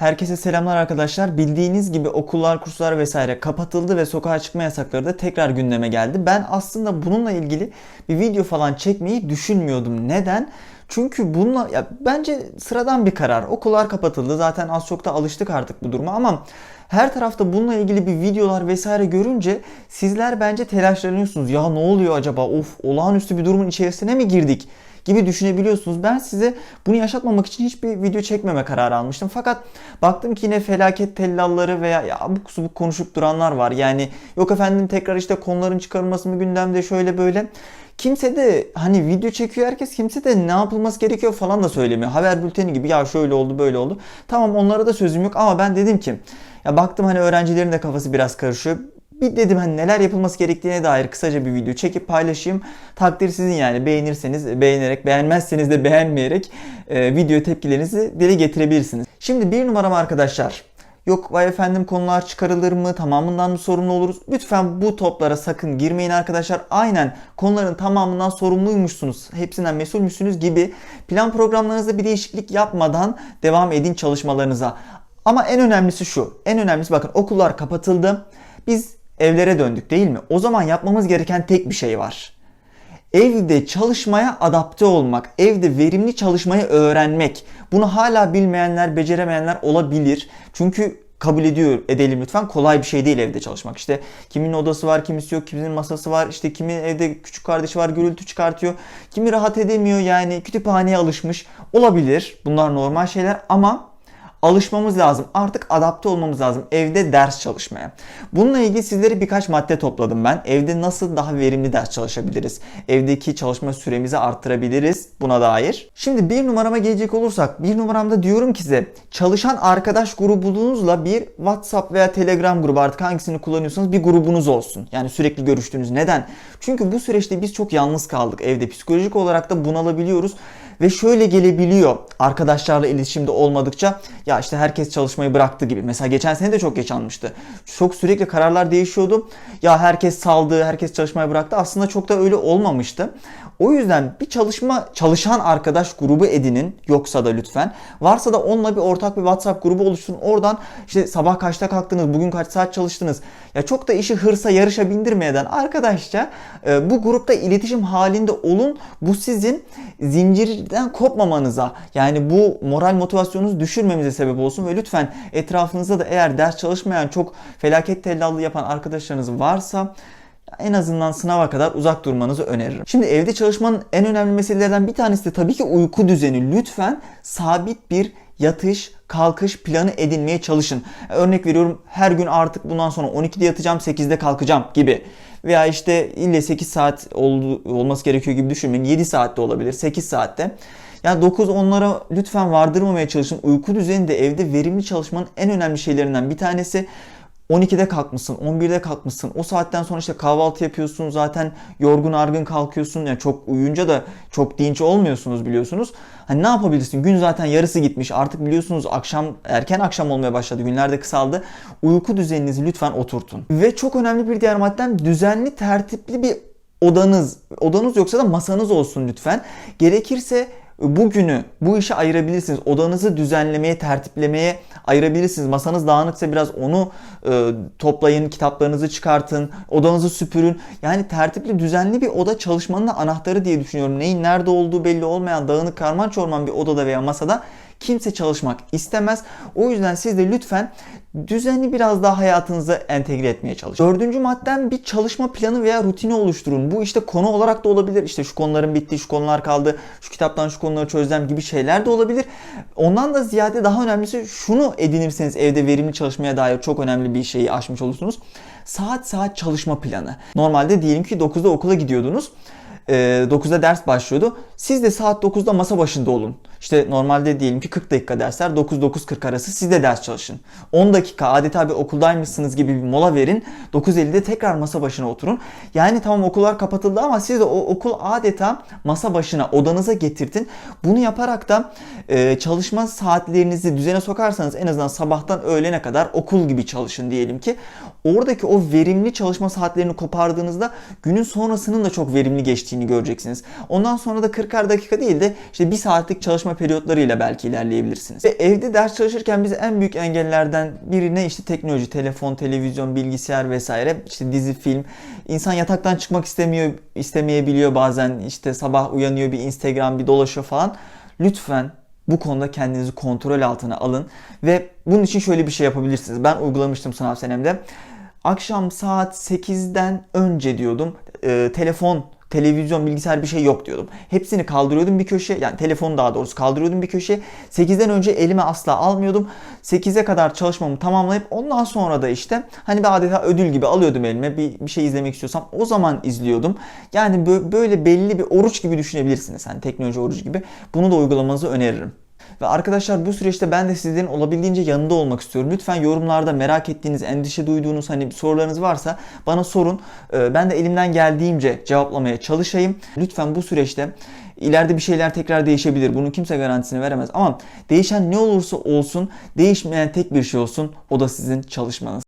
Herkese selamlar arkadaşlar. Bildiğiniz gibi okullar, kurslar vesaire kapatıldı ve sokağa çıkma yasakları da tekrar gündeme geldi. Ben aslında bununla ilgili bir video falan çekmeyi düşünmüyordum. Neden? Çünkü bununla ya bence sıradan bir karar. Okullar kapatıldı. Zaten az çok da alıştık artık bu duruma ama her tarafta bununla ilgili bir videolar vesaire görünce sizler bence telaşlanıyorsunuz. Ya ne oluyor acaba? Of olağanüstü bir durumun içerisine mi girdik? Gibi düşünebiliyorsunuz. Ben size bunu yaşatmamak için hiçbir video çekmeme kararı almıştım. Fakat baktım ki yine felaket tellalları veya ya abuk subuk konuşup duranlar var. Yani yok efendim tekrar işte konuların çıkarılması mı gündemde şöyle böyle. Kimse de hani video çekiyor herkes kimse de ne yapılması gerekiyor falan da söylemiyor. Haber bülteni gibi ya şöyle oldu böyle oldu. Tamam onlara da sözüm yok ama ben dedim ki ya baktım hani öğrencilerin de kafası biraz karışıyor bir dedim hani neler yapılması gerektiğine dair kısaca bir video çekip paylaşayım. Takdir sizin yani beğenirseniz beğenerek beğenmezseniz de beğenmeyerek e, video tepkilerinizi dile getirebilirsiniz. Şimdi bir numaram arkadaşlar. Yok vay efendim konular çıkarılır mı? Tamamından mı sorumlu oluruz? Lütfen bu toplara sakın girmeyin arkadaşlar. Aynen konuların tamamından sorumluymuşsunuz. Hepsinden mesulmüşsünüz gibi plan programlarınızda bir değişiklik yapmadan devam edin çalışmalarınıza. Ama en önemlisi şu. En önemlisi bakın okullar kapatıldı. Biz evlere döndük değil mi? O zaman yapmamız gereken tek bir şey var. Evde çalışmaya adapte olmak, evde verimli çalışmayı öğrenmek. Bunu hala bilmeyenler, beceremeyenler olabilir. Çünkü kabul ediyor edelim lütfen. Kolay bir şey değil evde çalışmak. İşte kimin odası var, kimisi yok, kiminin masası var. İşte kimin evde küçük kardeşi var, gürültü çıkartıyor. Kimi rahat edemiyor yani kütüphaneye alışmış. Olabilir. Bunlar normal şeyler ama alışmamız lazım. Artık adapte olmamız lazım evde ders çalışmaya. Bununla ilgili sizlere birkaç madde topladım ben. Evde nasıl daha verimli ders çalışabiliriz? Evdeki çalışma süremizi arttırabiliriz buna dair. Şimdi bir numarama gelecek olursak bir numaramda diyorum ki size çalışan arkadaş grubunuzla bir WhatsApp veya Telegram grubu artık hangisini kullanıyorsanız bir grubunuz olsun. Yani sürekli görüştüğünüz. Neden? Çünkü bu süreçte biz çok yalnız kaldık evde. Psikolojik olarak da bunalabiliyoruz. Ve şöyle gelebiliyor arkadaşlarla iletişimde olmadıkça ya işte herkes çalışmayı bıraktı gibi. Mesela geçen sene de çok yaşanmıştı. Çok sürekli kararlar değişiyordu. Ya herkes saldı, herkes çalışmayı bıraktı. Aslında çok da öyle olmamıştı. O yüzden bir çalışma çalışan arkadaş grubu edinin yoksa da lütfen. Varsa da onunla bir ortak bir WhatsApp grubu oluşturun. Oradan işte sabah kaçta kalktınız, bugün kaç saat çalıştınız. Ya çok da işi hırsa, yarışa bindirmeden arkadaşça e, bu grupta iletişim halinde olun. Bu sizin zincirden kopmamanıza yani bu moral motivasyonunuzu düşürmemize sebep olsun ve lütfen etrafınızda da eğer ders çalışmayan çok felaket tellallığı yapan arkadaşlarınız varsa en azından sınava kadar uzak durmanızı öneririm. Şimdi evde çalışmanın en önemli meselelerden bir tanesi de tabii ki uyku düzeni. Lütfen sabit bir yatış, kalkış planı edinmeye çalışın. Örnek veriyorum her gün artık bundan sonra 12'de yatacağım 8'de kalkacağım gibi. Veya işte ille 8 saat olması gerekiyor gibi düşünmeyin. 7 saatte olabilir, 8 saatte. Yani 9 onlara lütfen vardırmamaya çalışın. Uyku düzeni de evde verimli çalışmanın en önemli şeylerinden bir tanesi. 12'de kalkmışsın, 11'de kalkmışsın. O saatten sonra işte kahvaltı yapıyorsun zaten yorgun argın kalkıyorsun. Yani çok uyuyunca da çok dinç olmuyorsunuz biliyorsunuz. Hani ne yapabilirsin? Gün zaten yarısı gitmiş. Artık biliyorsunuz akşam erken akşam olmaya başladı. Günler de kısaldı. Uyku düzeninizi lütfen oturtun. Ve çok önemli bir diğer maddem düzenli, tertipli bir odanız. Odanız yoksa da masanız olsun lütfen. Gerekirse bugünü bu işe ayırabilirsiniz. Odanızı düzenlemeye, tertiplemeye ayırabilirsiniz. Masanız dağınıksa biraz onu e, toplayın, kitaplarınızı çıkartın, odanızı süpürün. Yani tertipli, düzenli bir oda çalışmanın da anahtarı diye düşünüyorum. Neyin nerede olduğu belli olmayan dağınık karman çorman bir odada veya masada kimse çalışmak istemez. O yüzden siz de lütfen düzeni biraz daha hayatınıza entegre etmeye çalışın. Dördüncü maddem bir çalışma planı veya rutini oluşturun. Bu işte konu olarak da olabilir. İşte şu konuların bitti, şu konular kaldı, şu kitaptan şu konuları çözeceğim gibi şeyler de olabilir. Ondan da ziyade daha önemlisi şunu edinirseniz evde verimli çalışmaya dair çok önemli bir şeyi aşmış olursunuz. Saat saat çalışma planı. Normalde diyelim ki 9'da okula gidiyordunuz. 9'da ders başlıyordu. Siz de saat 9'da masa başında olun. İşte normalde diyelim ki 40 dakika dersler 9-9.40 arası siz de ders çalışın. 10 dakika adeta bir okuldaymışsınız gibi bir mola verin. 9.50'de tekrar masa başına oturun. Yani tamam okullar kapatıldı ama siz de o okul adeta masa başına odanıza getirtin. Bunu yaparak da e, çalışma saatlerinizi düzene sokarsanız en azından sabahtan öğlene kadar okul gibi çalışın diyelim ki. Oradaki o verimli çalışma saatlerini kopardığınızda günün sonrasının da çok verimli geçtiğini göreceksiniz. Ondan sonra da 40'ar dakika değil de işte bir saatlik çalışma periyotlarıyla belki ilerleyebilirsiniz. Ve evde ders çalışırken bize en büyük engellerden biri ne? İşte teknoloji, telefon, televizyon, bilgisayar vesaire. İşte dizi, film. İnsan yataktan çıkmak istemiyor, istemeyebiliyor bazen. İşte sabah uyanıyor bir Instagram, bir dolaşıyor falan. Lütfen bu konuda kendinizi kontrol altına alın ve bunun için şöyle bir şey yapabilirsiniz. Ben uygulamıştım sınav senemde. Akşam saat 8'den önce diyordum e, telefon, televizyon, bilgisayar bir şey yok diyordum. Hepsini kaldırıyordum bir köşeye. Yani telefonu daha doğrusu kaldırıyordum bir köşeye. 8'den önce elime asla almıyordum. 8'e kadar çalışmamı tamamlayıp ondan sonra da işte hani bir adeta ödül gibi alıyordum elime. Bir, bir şey izlemek istiyorsam o zaman izliyordum. Yani bö- böyle belli bir oruç gibi düşünebilirsiniz. Hani teknoloji orucu gibi. Bunu da uygulamanızı öneririm. Ve arkadaşlar bu süreçte ben de sizlerin olabildiğince yanında olmak istiyorum. Lütfen yorumlarda merak ettiğiniz, endişe duyduğunuz hani sorularınız varsa bana sorun. Ee, Ben de elimden geldiğimce cevaplamaya çalışayım. Lütfen bu süreçte ileride bir şeyler tekrar değişebilir. Bunun kimse garantisini veremez. Ama değişen ne olursa olsun değişmeyen tek bir şey olsun. O da sizin çalışmanız.